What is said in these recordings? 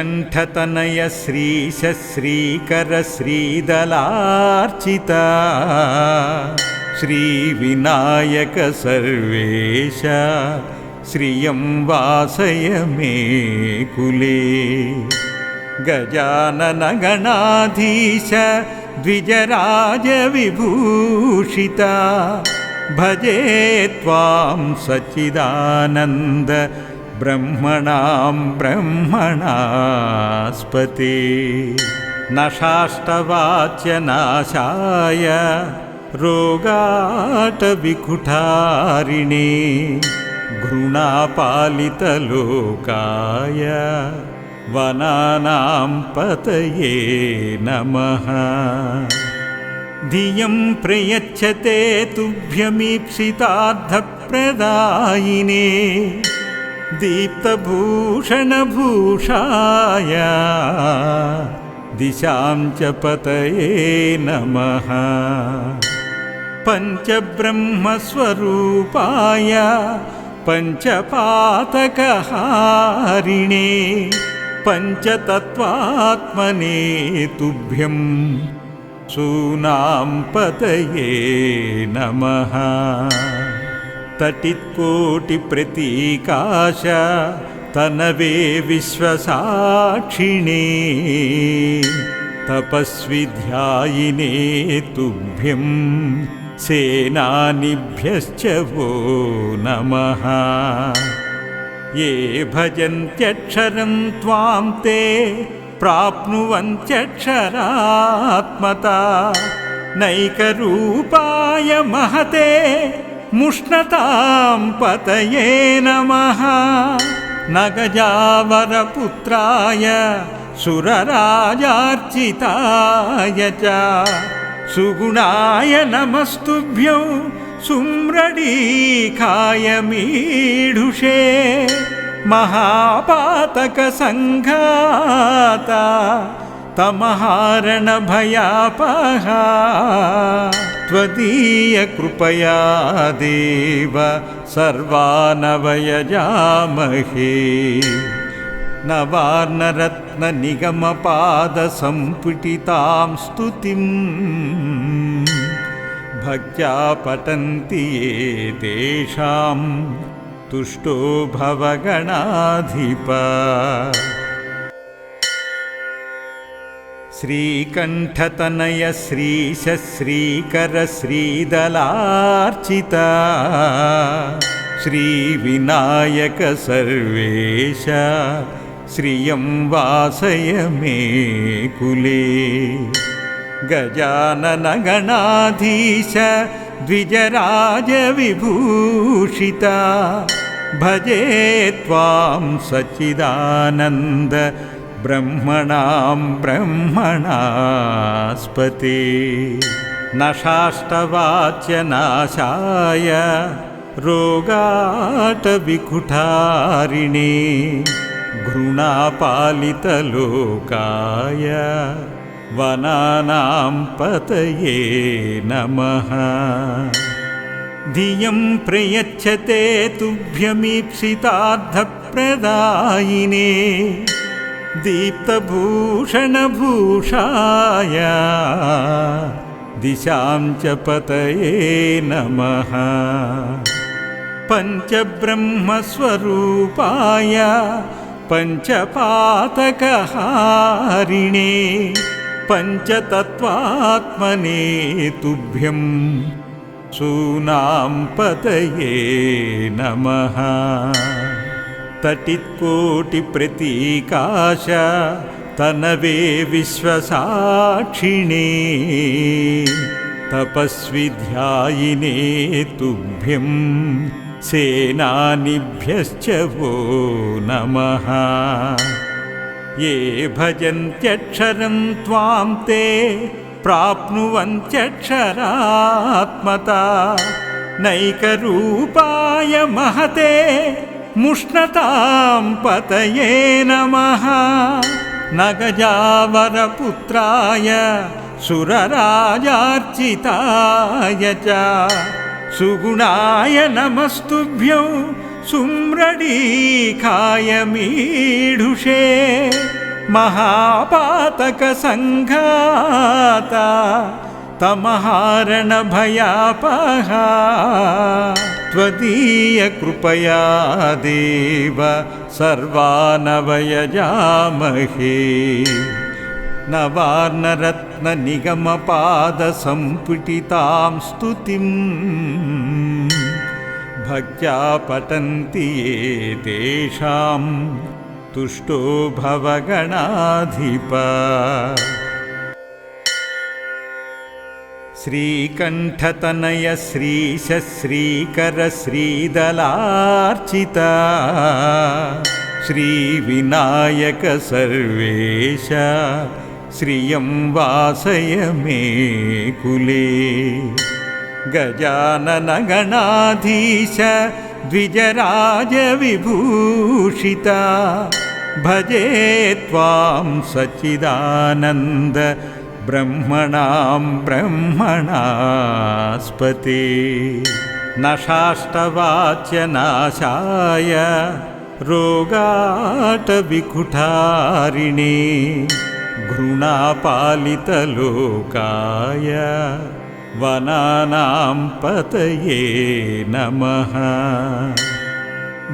श्रीकण्ठतनय श्रीशश्रीकरश्रीदलार्चिता श्रीविनायक सर्वेश श्रियं वासय मे कुले। गजाननगणाधीश द्विजराजविभूषिता। भजे त्वां सच्चिदानन्द ब्रह्मणां ब्रह्मणास्पते। नशाष्टवाच्यनाशाय रोगाटविकुठारिणे। घृणापालितलोकाय वनानां पतये नमः। धियं प्रयच्छते तुभ्यमीप्सितार्थप्रदायिने दीप्तभूषणभूषाय दिशां च पतये नमः। पञ्चब्रह्मस्वरूपाय पञ्चपातकहारिणे पञ्चतत्त्वात्मने तुभ्यं सूनां पतये नमः तटित्कोटिप्रतीकाश तनवे विश्वसाक्षिणे। तपस्वि ध्यायिने तुभ्यं सेनानिभ्यश्च वो नमः। ये भजन्त्यक्षरं त्वां ते प्राप्नुवन्त्यक्षरात्मता नैकरूपाय महते मुष्णतां पतये नमः। नगजावरपुत्राय सुरराजार्चिताय च। सुगुणाय नमस्तुभ्यो सुम्रडीखाय मीढुषे। महापातकसङ्घाता तमहारणभयापहा त्वदीयकृपया देव सर्वानवयजामहे। नवार्णरत्ननिगमपादसम्पुटितां स्तुतिम् भक्त्या पठन्ति तेषां तुष्टो भवगणाधिप श्रीकण्ठतनय श्रीशश्रीकरश्रीदलार्चिता श्रीविनायक सर्वेश। श्रियं वासय मे कुले। गजाननगणाधीश द्विजराजविभूषिता। भजे त्वां सच्चिदानन्द ब्रह्मणां ब्रह्मणास्पते। नशाष्टवाच्यनाशाय रोगाटविकुठारिणे घृणापालितलोकाय वनानां पतये नमः। धियं प्रयच्छते तुभ्यमीप्सितार्थप्रदायिने दीप्तभूषणभूषाय दिशां च पतये नमः। पञ्चब्रह्मस्वरूपाय पञ्चपातकहारिणे पञ्चतत्त्वात्मने तुभ्यं सूनां पतये नमः तटित्कोटिप्रतीकाश तनवे विश्वसाक्षिणे। तपस्वि ध्यायिने तुभ्यं सेनानिभ्यश्च वो नमः। ये भजन्त्यक्षरं त्वां ते प्राप्नुवन्त्यक्षरात्मता। नैकरूपाय महते मुष्णतां पतये नमः। नगजावरपुत्राय सुरराजार्चिताय च। सुगुणाय नमस्तुभ्यो सुम्रडीखाय मीढुषे। महापातकसङ्घाता तमहारणभयापहा त्वदीयकृपया देव सर्वानवयजामहे। नवार्णरत्ननिगमपादसम्पुटितां स्तुतिम् भक्त्या पठन्ति ये तेषां तुष्टो भवगणाधिप श्रीकण्ठतनय श्रीशश्रीकरश्रीदलार्चिता श्रीविनायक सर्वेश। श्रियं वासय मे कुले। गजाननगणाधीश द्विजराजविभूषिता। भजे त्वां सच्चिदानन्द ब्रह्मणां ब्रह्मणास्पते। नशाष्टवाच्यनाशाय रोगाटविकुठारिणे। घृणापालितलोकाय वनानां पतये नमः।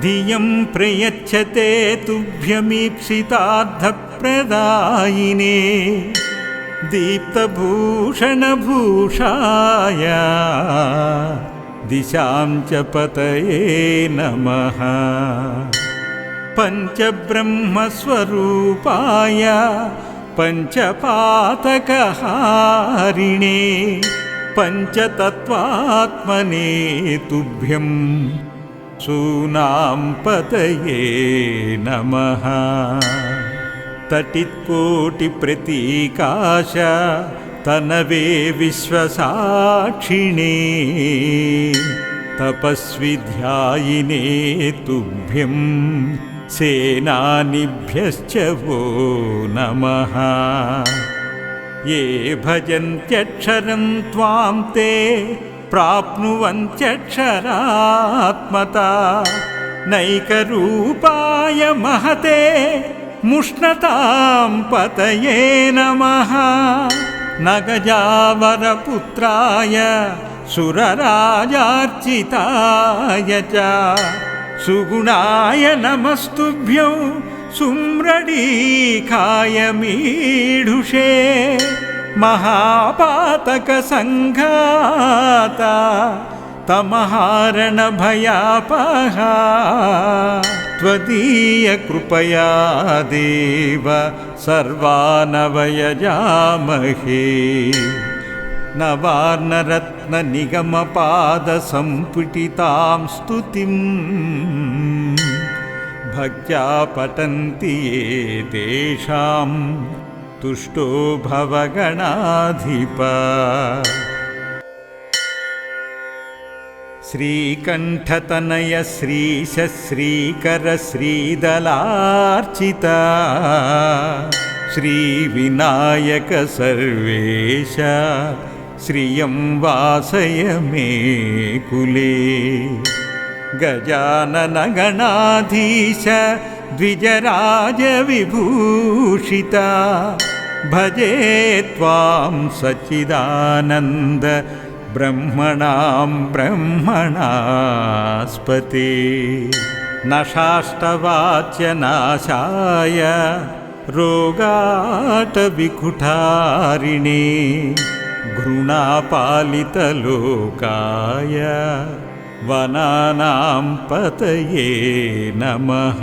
धियं प्रयच्छते तुभ्यमीप्सितार्थप्रदायिने दीप्तभूषणभूषाय दिशां च पतये नमः। पञ्चब्रह्मस्वरूपाय पञ्चपातकहारिणे पञ्चतत्त्वात्मने तुभ्यं सूनां पतये नमः तटित्कोटिप्रतीकाश तनवे विश्वसाक्षिणे। तपस्विध्यायिने तुभ्यं सेनानिभ्यश्च वो नमः। ये भजन्त्यक्षरं त्वां ते प्राप्नुवन्त्यक्षरात्मता नैकरूपाय महते मुष्णतां पतये नमः। नगजावरपुत्राय सुरराजार्चिताय च। सुगुणाय नमस्तुभ्यौ सुम्रडीकाय मीढुषे। महापातकसङ्घाता तमहारणभयापहा त्वदीयकृपया देव सर्वानवयजामहे नवार्णरत्ननिगमपादसम्पुटितां स्तुतिम्। भक्त्या पठन्ति तेषां तुष्टो भवगणाधिप श्रीकण्ठतनय श्रीशश्रीकरश्रीदलार्चिता। श्रीविनायक सर्वेश श्रियं वासय मे कुले। गजाननगणाधीश द्विजराजविभूषिता। भजे त्वां सच्चिदानन्द ब्रह्मणां ब्रह्मणास्पते। नशाष्टवाच्यनाशाय रोगाटविकुठारिणे। घृणापालितलोकाय वनानां पतये नमः।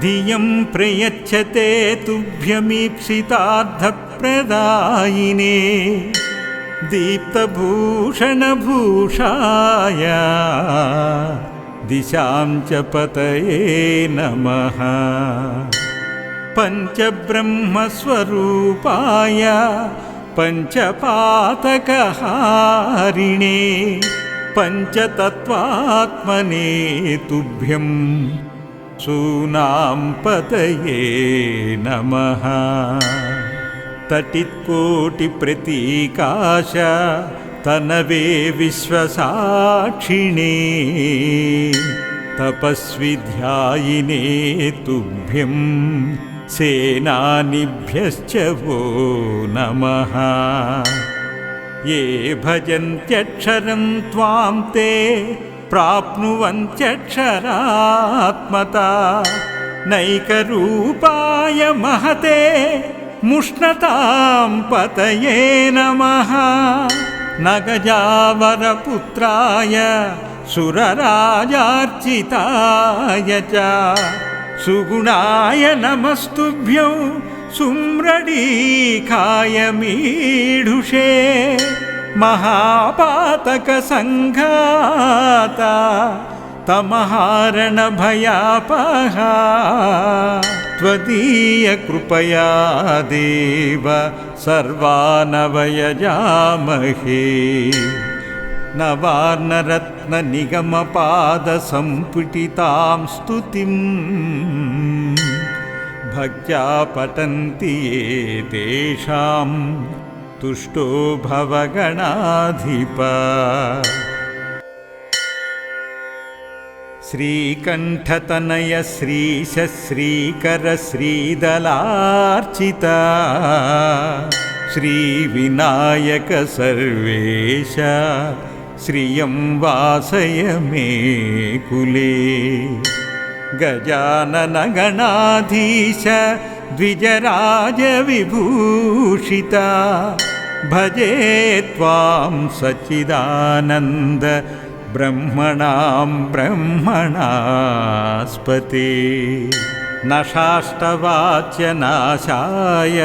धियं प्रयच्छते तुभ्यमीप्सितार्थप्रदायिने दीप्तभूषणभूषाय दिशां च पतये नमः। पञ्चब्रह्मस्वरूपाय पञ्चपातकहारिणे पञ्चतत्त्वात्मने तुभ्यं सूनां पतये नमः तटित्कोटिप्रतीकाश तनवे विश्वसाक्षिणे। तपस्विध्यायिने तुभ्यं सेनानिभ्यश्च वो नमः। ये भजन्त्यक्षरं त्वां ते प्राप्नुवन्त्यक्षरात्मता नैकरूपाय महते मुष्णतां पतये नमः। न गजावरपुत्राय सुरराजार्चिताय च। सुगुणाय नमस्तुभ्यं सुम्रडीखाय मीढुषे। महापातकसङ्घाता तमहारणभयापहा त्वदीयकृपया देव सर्वानवयजामहे। नवार्णरत्ननिगमपादसम्पुटितां स्तुतिम् भक्त्या पठन्ति तेषां तुष्टो भवगणाधिप श्रीकण्ठतनय श्रीशश्रीकर श्रीदलार्चिता। श्रीविनायक सर्वेश। श्रियं वासय मे कुले। गजाननगणाधीश द्विजराजविभूषिता भजे त्वां सच्चिदानन्द ब्रह्मणां ब्रह्मणास्पते। नशाष्टवाच्यनाशाय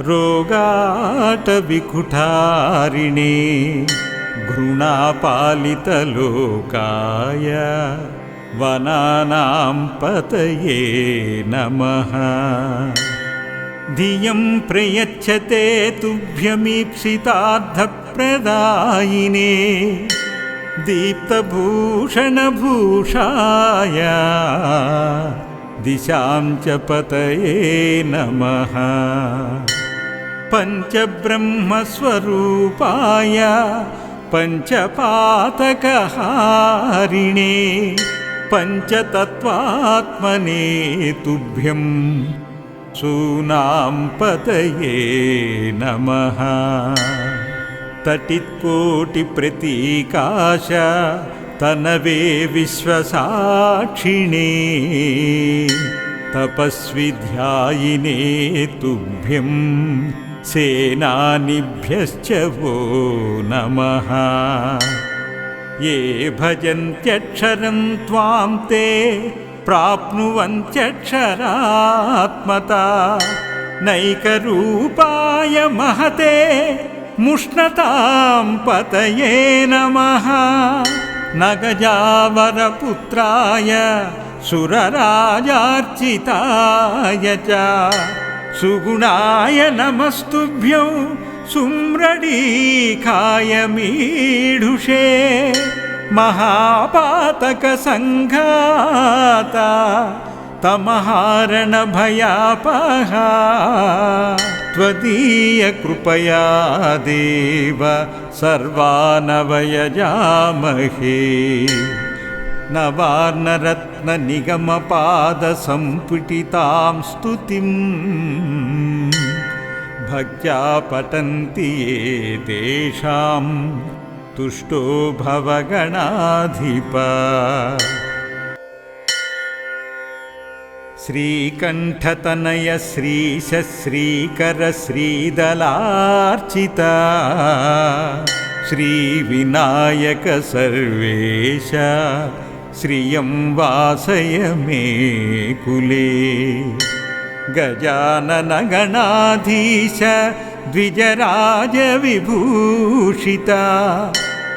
रोगाटविकुठारिणे घृणापालितलोकाय वनानां पतये नमः। धियं प्रयच्छते तुभ्यमीप्सितार्थप्रदायिने दीप्तभूषणभूषाय दिशां च पतये नमः। पञ्चब्रह्मस्वरूपाय पञ्चपातकहारिणे पञ्चतत्त्वात्मने तुभ्यं सूनां पतये नमः तटित्कोटिप्रतीकाश तनवे विश्वसाक्षिणे। तपस्विध्यायिने तुभ्यं सेनानिभ्यश्च वो नमः। ये भजन्त्यक्षरं त्वां ते प्राप्नुवन्त्यक्षरात्मता। नैकरूपाय महते मुष्णतां पतये नमः। न गजावरपुत्राय सुरराजार्चिताय च। सुगुणाय नमस्तुभ्यं सुम्रडीखाय मीढुषे। महापातकसङ्घाता तमहारणभयापहा। त्वदीयकृपया देव सर्वानवयजामहे। नवार्णरत्ननिगमपादसम्पुटितां स्तुतिम् भक्त्या पठन्ति ये तेषां तुष्टो भवगणाधिप श्रीकण्ठतनय श्रीशश्रीकर श्रीदलार्चिता श्रीविनायक सर्वेश श्रियं वासय मे कुले। गजाननगणाधीश द्विजराजविभूषिता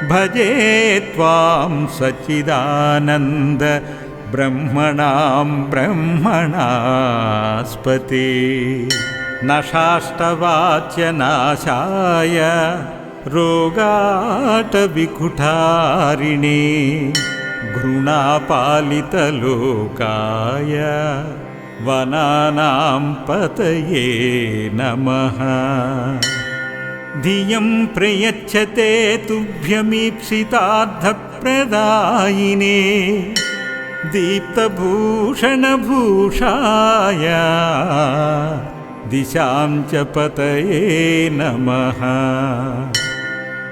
भजे त्वां सच्चिदानन्द ब्रह्मणां ब्रह्मणास्पते। नशाष्टवाच्यनाशाय रोगाटविकुठारिणे। घृणापालितलोकाय वनानां पतये नमः। धियं प्रयच्छते तुभ्यमीप्सितार्थप्रदायिने दीप्तभूषणभूषाय दिशां च पतये नमः।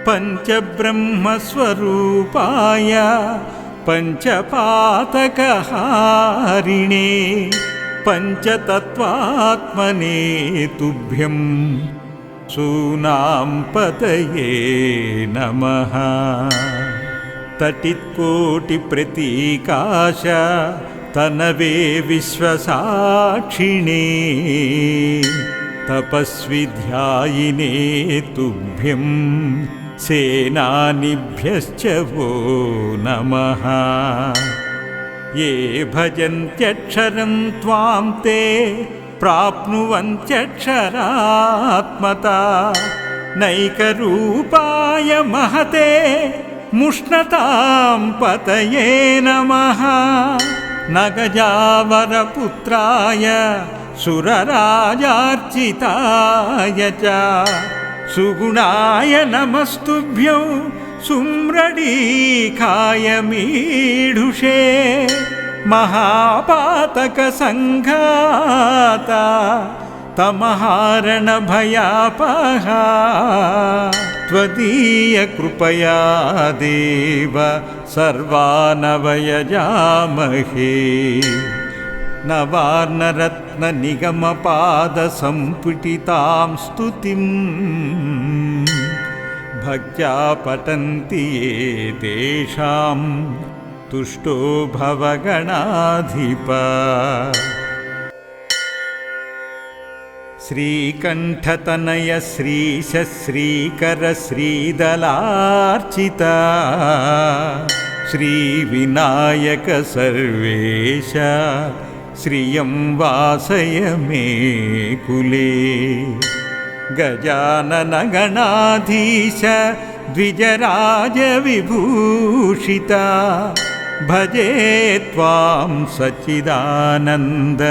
पञ्चब्रह्मस्वरूपाय पञ्चपातकहारिणे पञ्चतत्त्वात्मने तुभ्यं सूनां पतये नमः तटित्कोटिप्रतीकाश तनवे विश्वसाक्षिणे। तपस्विध्यायिने तुभ्यं सेनानिभ्यश्च वो नमः। ये भजन्त्यक्षरं त्वां ते प्राप्नुवन्त्यक्षरात्मता नैकरूपाय महते मुष्णतां पतये नमः। नगजावरपुत्राय सुरराजार्चिताय च। सुगुणाय नमस्तुभ्यौ सुम्रडीखाय मीढुषे। महापातकसङ्घाता तमहारणभयापहा त्वदीयकृपया देव सर्वानवयजामहे नवार्णरत्ननिगमपादसम्पुटितां स्तुतिम्। भक्त्या पठन्ति ये तेषां तुष्टो भवगणाधिप श्रीकण्ठतनय श्रीशश्रीकरश्रीदलार्चिता। श्रीविनायक सर्वेश। श्रियं वासय मे कुले। गजाननगणाधीश द्विजराजविभूषिता। भजे त्वां सच्चिदानन्द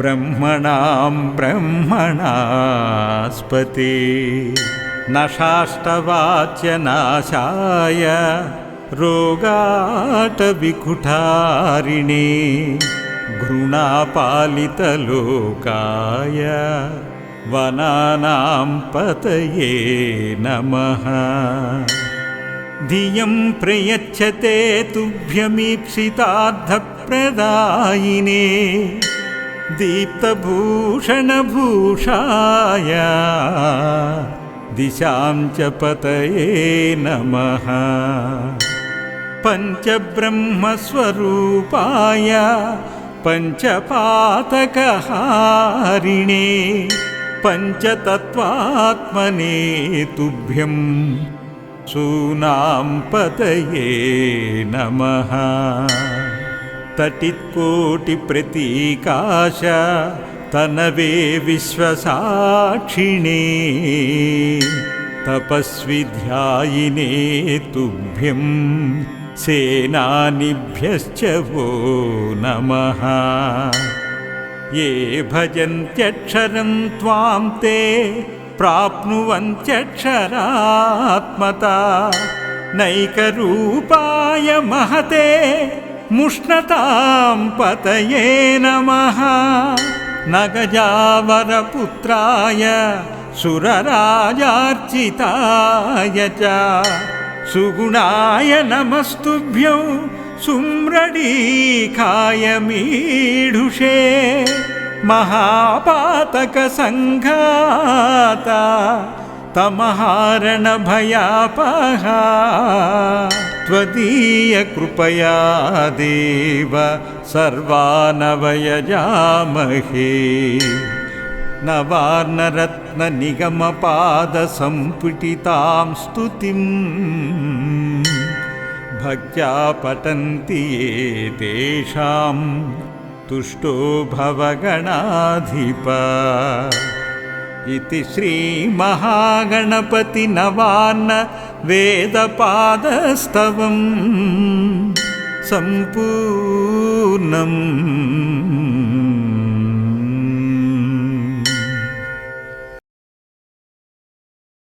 ब्रह्मणां ब्रह्मणास्पते। नशाष्टवाच्यनाशाय रोगाटविकुठारिणे। घृणापालितलोकाय वनानां पतये नमः। धियं प्रयच्छते तुभ्यमीप्सितार्थप्रदायिने दीप्तभूषणभूषाय दिशां च पतये नमः। पञ्चब्रह्मस्वरूपाय पञ्चपातकहारिणे पञ्चतत्त्वात्मने तुभ्यं सूनां पतये नमः तटित्कोटिप्रतीकाश तनवे विश्वसाक्षिणे। तपस्विध्यायिने तुभ्यं सेनानिभ्यश्च वो नमः। ये भजन्त्यक्षरं त्वां ते प्राप्नुवन्त्यक्षरात्मता नैकरूपाय महते मुष्णतां पतये नमः। नगजावरपुत्राय सुरराजार्चिताय च। सुगुणाय नमस्तुभ्यौ सुम्रडीखाय मीढुषे। महापातकसङ्घाता तमहारणभयापहा त्वदीयकृपया देव सर्वानवयजामहे। नवार्णरत्ननिगमपादसम्पुटितां स्तुतिम्। भक्त्या पठन्ति तेषां तुष्टो भवगणाधिप इति श्रीमहागणपतिनवान्न वेदपादस्तवम् सम्पूर्णम्